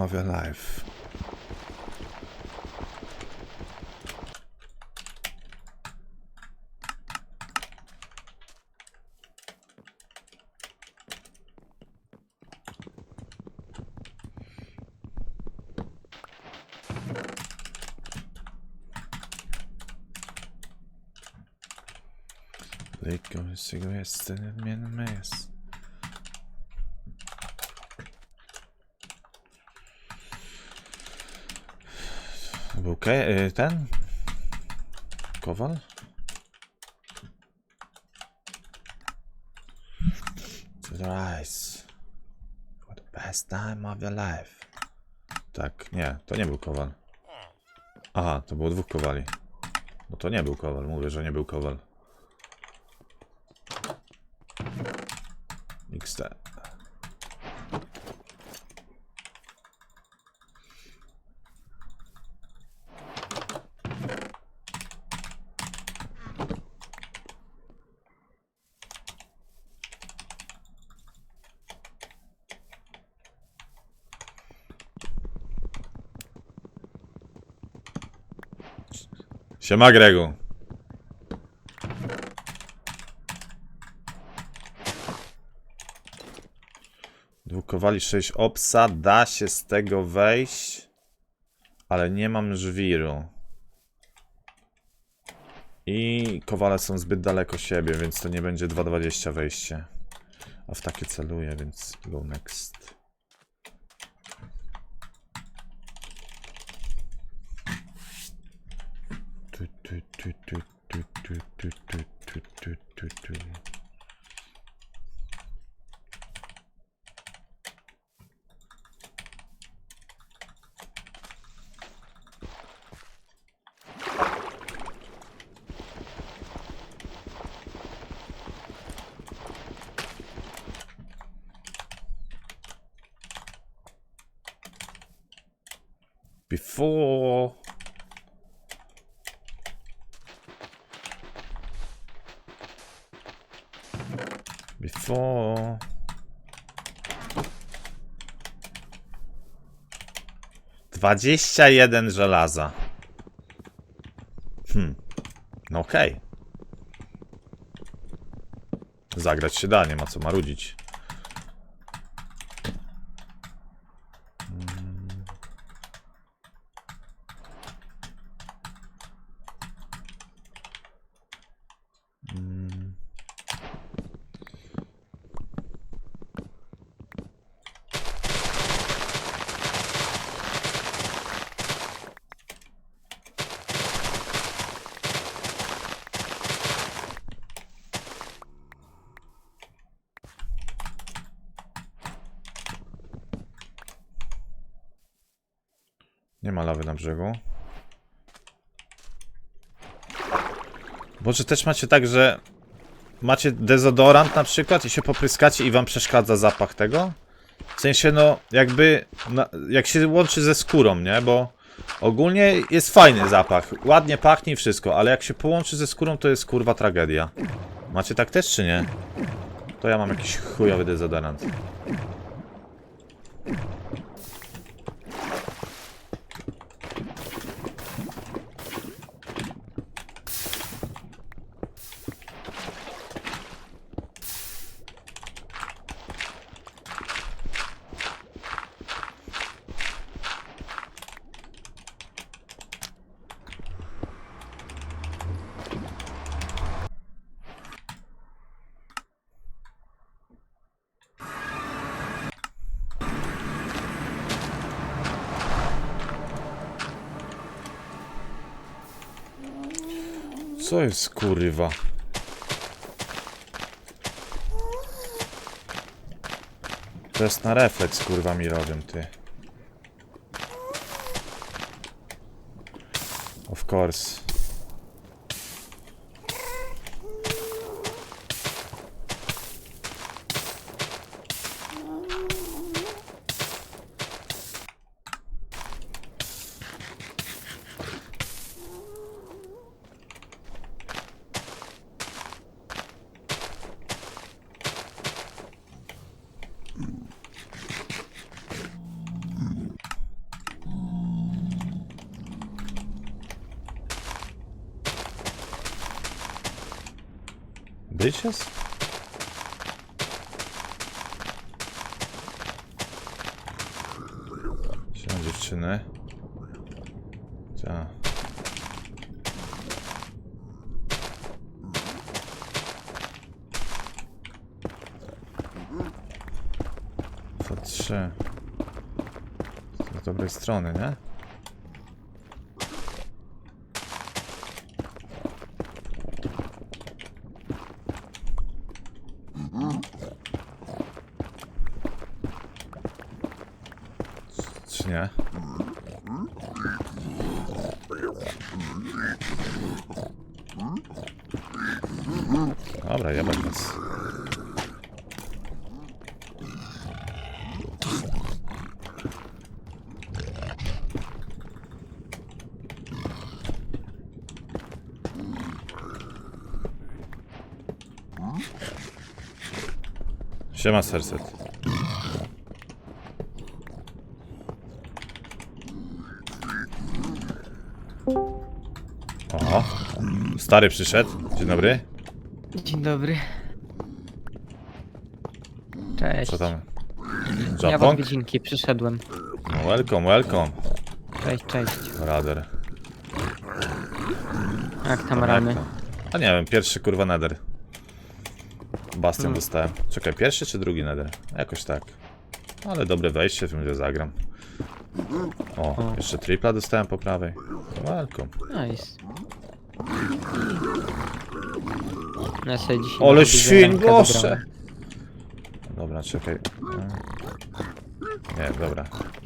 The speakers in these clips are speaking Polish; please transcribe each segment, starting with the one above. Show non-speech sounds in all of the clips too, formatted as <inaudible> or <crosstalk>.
of your life. Licking cigarettes in a mess. Był y, ten? Kowal? Rise. For the best time of your life. Tak, nie, to nie był kowal. Aha, to było dwóch kowali. No to nie był kowal, mówię, że nie był kowal. XD. Siema Gregu. Dwukowali 6 obsa, da się z tego wejść, ale nie mam żwiru. I kowale są zbyt daleko siebie, więc to nie będzie 2.20 wejście. A w takie celuję, więc go next. Before Before Dwadzieścia jeden żelaza. Hmm. No okej. Zagrać się da, nie ma co marudzić. Nie ma lawy na brzegu. Może też macie tak, że macie dezodorant na przykład i się popryskacie i wam przeszkadza zapach tego? W sensie, no, jakby, na, jak się łączy ze skórą, nie? Bo ogólnie jest fajny zapach, ładnie pachnie i wszystko, ale jak się połączy ze skórą, to jest kurwa tragedia. Macie tak też, czy nie? To ja mam jakiś chujowy dezodorant. Co jest kurwa? To jest na refleks kurwa mi robią ty. Of course. Jest? Siema dziewczyny. Ta. To trzy. Z dobrej strony, nie? Czy nie? Dobra, jebać was. Siema serset. Oho. Stary przyszedł. Dzień dobry. Dzień dobry. Cześć. Co tam? Ja w odwiedzinki przyszedłem. No, welcome, welcome. Cześć, cześć. Rader. Jak tam rany? A nie wiem, pierwszy kurwa nether. Bastion Hmm. dostałem. Czekaj, pierwszy czy drugi nether? Jakoś tak. Ale dobre wejście, w tym że zagram. O, O. jeszcze tripla dostałem po prawej. Welcome. Nice. Ja sobie dzisiaj świn. Dobra, czekaj. Nie, dobra.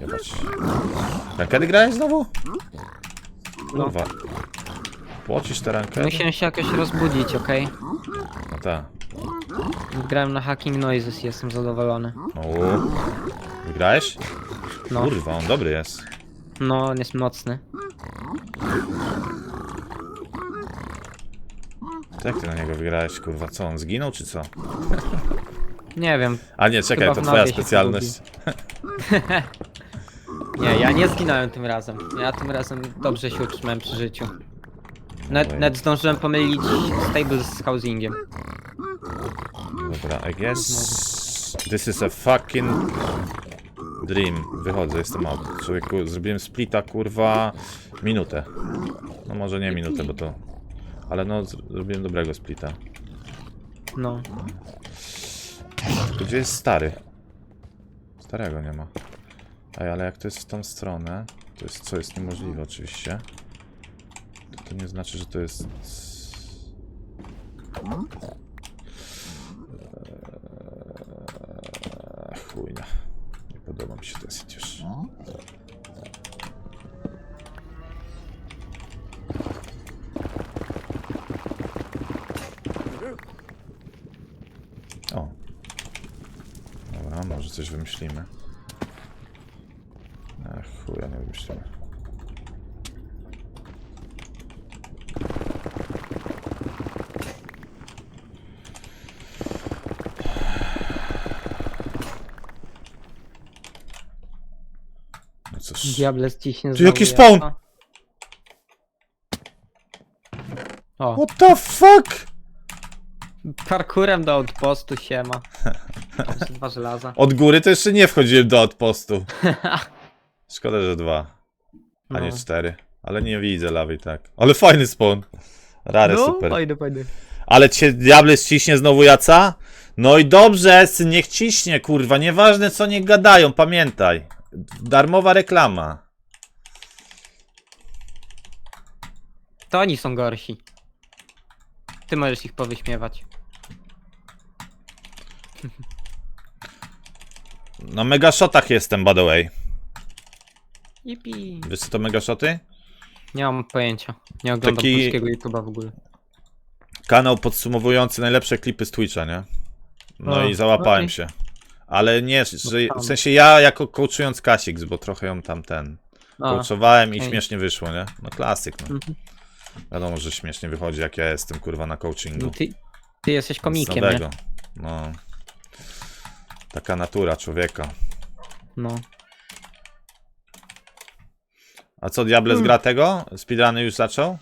Jebać. Kiedy grałeś znowu? No. Kurwa. Płocisz tę rękę? Musiałem się jakoś rozbudzić, okej? No tak. Grałem na Hacking Noises i jestem zadowolony. No. Wygrałeś? No, Kurwa, on dobry jest. no on jest mocny. Jak ty na niego wygrałeś, kurwa? Co, on zginął czy co? <laughs> Nie wiem. A nie, czekaj, Chyba to w twoja nawie się specjalność. <laughs> Nie, ja nie zginąłem tym razem. Ja tym razem dobrze się utrzymałem przy życiu. Net, Oj. net zdążyłem pomylić stable z housingiem. Dobra, I guess... This is a fucking... Dream. Wychodzę, jestem out. Człowieku, zrobiłem splita, kurwa... Minutę. No może nie minutę, bo to... Ale no, zrobiłem dobrego splita. No. Gdzie jest stary? Starego nie ma. Ej, ale jak to jest w tą stronę, to jest co jest niemożliwe oczywiście. To, to nie znaczy, że to jest... podoba mi się dosyć już. O. Dobra, może coś wymyślimy. Ach, chuja nie wymyślimy. Diable ściśnie Tu znowu jaki spawn! O, What the fuck? parkurem do outpostu siema. Tam są dwa żelaza. Od góry to jeszcze nie wchodziłem do odpostu. <laughs> Szkoda, że dwa, a nie No. cztery. Ale nie widzę lawy tak. Ale fajny spawn. Rare, No, super. fajny, fajny. Ale cię diable ściśnie znowu jaca? No i dobrze, syn, niech ciśnie, kurwa. Nieważne co nie gadają, pamiętaj. Darmowa reklama. To oni są gorsi. Ty możesz ich powyśmiewać. <laughs> Na megashotach jestem, by the way. Yippee. Wiesz co to megashoty? Nie mam pojęcia. Nie oglądam Taki- polskiego YouTube'a w ogóle. Kanał podsumowujący najlepsze klipy z Twitcha, nie? No i załapałem okej. się. Ale nie, że, w sensie ja jako coachując Kasix, bo trochę ją tam ten A, coachowałem i okej. śmiesznie wyszło, nie? No klasyk, no. Mhm. Wiadomo, że śmiesznie wychodzi, jak ja jestem, kurwa, na coachingu. no ty, ty jesteś komikiem, nowego. nie? No. Taka natura człowieka. No. A co, Diables Hmm. gra tego? Speedruny już zaczął?